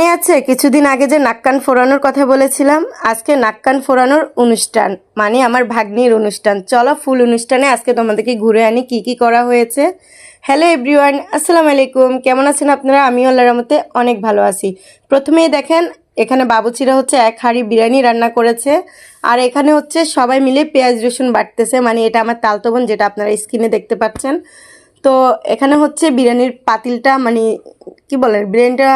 মনে আছে, কিছুদিন আগে যে নাক্কান ফোরানোর কথা বলেছিলাম, আজকে নাক্কান ফোরানোর অনুষ্ঠান মানে আমার ভাগ্নির অনুষ্ঠান। চলো ফুল অনুষ্ঠানে আজকে তোমাদেরকে ঘুরে আনি কি কি করা হয়েছে। হ্যালো এভরিওয়ান আসসালামু আলাইকুম। কেমন আছেন আপনারা? আমি আল্লাহর রহমতে অনেক ভালো আছি। প্রথমেই দেখেন, এখানে বাবুচিরা হচ্ছে এক হাঁড়ি বিরিয়ানি রান্না করেছে, আর এখানে হচ্ছে সবাই মিলে পেঁয়াজ রসুন বাটতেছে মানে এটা আমার তালতো বোন যেটা আপনারা স্ক্রিনে দেখতে পাচ্ছেন। তো এখানে হচ্ছে বিরিয়ানির পাতিলটা মানে কি বলেন বিরিয়ানিটা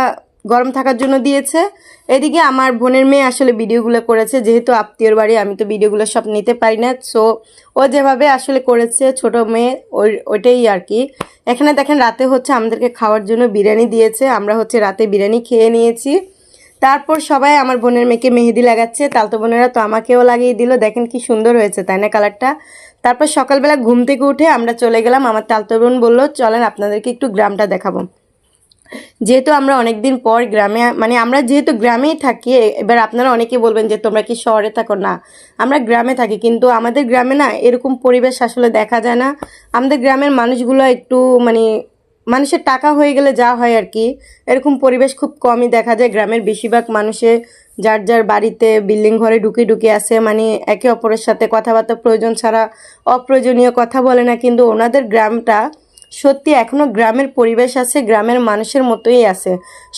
গরম থাকার জন্য দিয়েছে। এদিকে আমার বোনের মেয়ে আসলে ভিডিওগুলো করেছে, যেহেতু আত্মীয়র বাড়ি, আমি তো ভিডিওগুলো সব নিতে পারি না। সো ও যেভাবে আসলে করেছে, ছোট মেয়ে, ওই, ওইটাই আর কি। এখানে দেখেন, রাতে হচ্ছে আমাদেরকে খাওয়ার জন্য বিরিয়ানি দিয়েছে। আমরা হচ্ছে রাতে বিরিয়ানি খেয়ে নিয়েছি। তারপর সবাই আমার বোনের মেয়েকে মেহেদি লাগাচ্ছে। তালতো বোনেরা তো আমাকেও লাগিয়ে দিল। দেখেন কি সুন্দর হয়েছে, তাই না কালারটা? তারপর সকালবেলা ঘুম থেকে উঠে আমরা চলে গেলাম। আমার তালতো বোন বলল, চলেন, আপনাদেরকে একটু গ্রামটা দেখাবো। যেহেতু আমরা অনেকদিন পর গ্রামে মানে আমরা যেহেতু গ্রামেই থাকি এবার আপনারা অনেকে বলবেন যে তোমরা কি শহরে থাকো? না, আমরা গ্রামে থাকি, কিন্তু আমাদের গ্রামে না এরকম পরিবেশ আসলে দেখা যায় না। আমাদের গ্রামের মানুষগুলো একটু মানে মানুষের টাকা হয়ে গেলে যা হয় আর কি, এরকম পরিবেশ খুব কমই দেখা যায়। গ্রামের বেশিরভাগ মানুষে যার যার বাড়িতে বিল্ডিং ঘরে ঢুকে ঢুকে আসে মানে একে অপরের সাথে কথাবার্তা, প্রয়োজন ছাড়া অপ্রয়োজনীয় কথা বলে না, কিন্তু ওনাদের গ্রামটা সত্যি, এখনও গ্রামের পরিবেশ আছে, গ্রামের মানুষের মতোই আছে।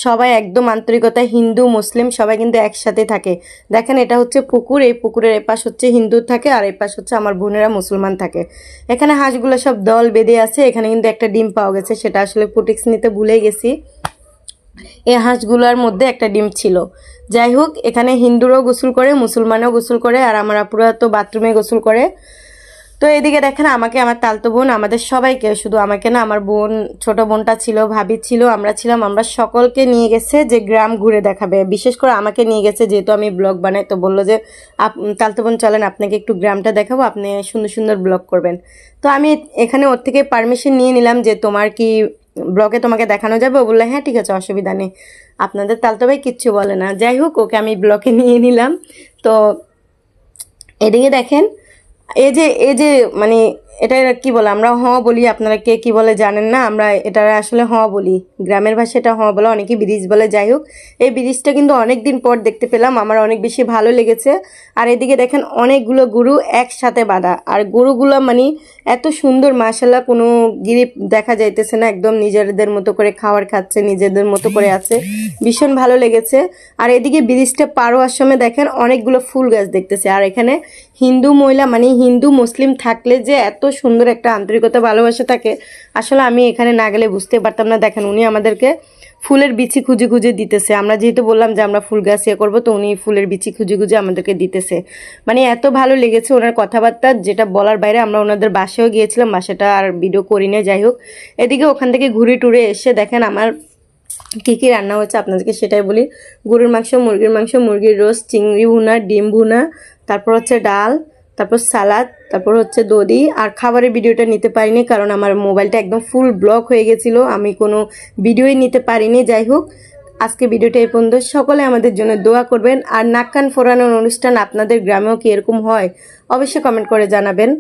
সবাই একদম আন্তরিকতা, হিন্দু, মুসলিম, সবাই কিন্তু একসাথে থাকে। দেখেন, এটা হচ্ছে পুকুর, এই পুকুরের এপাশ হচ্ছে হিন্দু থাকে আর এপাশ হচ্ছে আমার বোনেরা মুসলমান থাকে। এখানে হাঁসগুলো সব দল বেঁধে আছে, এখানে কিন্তু একটা ডিম পাওয়া গেছে, সেটা আসলে পুটিক্স নিতে ভুলে গেছি। এই হাঁসগুলোর মধ্যে একটা ডিম ছিল। যাই হোক, এখানে হিন্দুরাও গোসল করে, মুসলমানও গোসল করে, আর আমার আপুরা তো বাথরুমে গোসল করে। তো এদিকে দেখেন, আমাকে আমার তালতো বোন, আমাদের সবাইকে, শুধু আমাকে না, আমার বোন, ছোট বোনটা ছিল, ভাবি ছিল, আমরা ছিলাম, আমরা সকলকে নিয়ে গেছে যে গ্রাম ঘুরে দেখাবে। বিশেষ করে আমাকে নিয়ে গেছে, যেহেতু আমি ব্লগ বানাই, তো বলল যে, আপ- তালতো বোন, চলেন, আপনাকে একটু গ্রামটা দেখাবো, আপনি সুন্দর সুন্দর ব্লগ করবেন। তো আমি এখানে ওর থেকে পারমিশন নিয়ে নিলাম যে, তোমার কি ব্লগে তোমাকে দেখানো যাবে? ও বলল হ্যাঁ ঠিক আছে, অসুবিধা নেই। আপনাদের তালতো ভাই কিচ্ছু বলে না। যাই হোক, ওকে আমি ব্লগে নিয়ে নিলাম। তো এদিকে দেখেন এই যে এই যে মানে এটা কি বলে, আমরা হ বলি, আপনারা কে কি বলে জানেন না, আমরা এটা আসলে হ বলি। গ্রামের ভাষায় এটা হ বলে, অনেকে ব্রিজ বলে, যাই হোক। এই ব্রিজটা কিন্তু অনেক দিন পর দেখতে পেলাম, আমার অনেক বেশি ভালো লেগেছে। আর এদিকে দেখেন অনেকগুলো গরু একসাথে বাঁধা, আর গরুগুলো মানে এত সুন্দর মাসাল্লাহ কোনো গিরিপ দেখা যাইতেছে না, একদম নিজেদের মতো করে খাওয়ার খাচ্ছে, নিজেদের মতো করে আছে। ভীষণ ভালো লেগেছে। আর এদিকে ব্রিজটা পারো সময় দেখেন অনেকগুলো ফুল গাছ দেখতেছে। আর এখানে হিন্দু মহিলা মানে হিন্দু, মুসলিম থাকলে যে এত সুন্দর একটা আন্তরিকতা, ভালোবাসা থাকে। আসলে আমি এখানে না গেলে বুঝতে পারতাম না। দেখেন, উনি আমাদেরকে ফুলের বিচি খুঁজে খুঁজে দিতেছে। আমরা যেহেতু বললাম যে আমরা ফুল গাছ ইয়ে করব, তো উনি ফুলের বিচি খুঁজে খুঁজে আমাদেরকে দিতেছে। মানে এত ভালো লেগেছে ওনার কথাবার্তা। যেটা বলার বাইরে আমরা ওনাদের বাসায়ও গিয়েছিলাম। বাসাটা আর ভিডিও করি না যাই হোক। এদিকে ওখান থেকে ঘুরে টুরে এসে দেখেন আমার কী কী রান্না হচ্ছে আপনাদেরকে সেটাই বলি। গরুর মাংস, মুরগির মাংস, মুরগির রোস্ট, চিংড়ি ভুনা, ডিম ভুনা, তারপর হচ্ছে ডাল। তারপর সালাদ, তারপর হচ্ছে দধি। আর খাবারের ভিডিওটা নিতে পারিনি কারণ আমার মোবাইলটা একদম ফুল ব্লক হয়ে গেছিল। আমি কোনো ভিডিওই নিতে পারিনি, যাই হোক। আজকে ভিডিওটা এই পর্যন্ত। সকলে আমাদের জন্য দোয়া করবেন। আর নাক কান ফোরানোর অনুষ্ঠান আপনাদের গ্রামেও কি এরকম হয়, অবশ্যই কমেন্ট করে জানাবেন।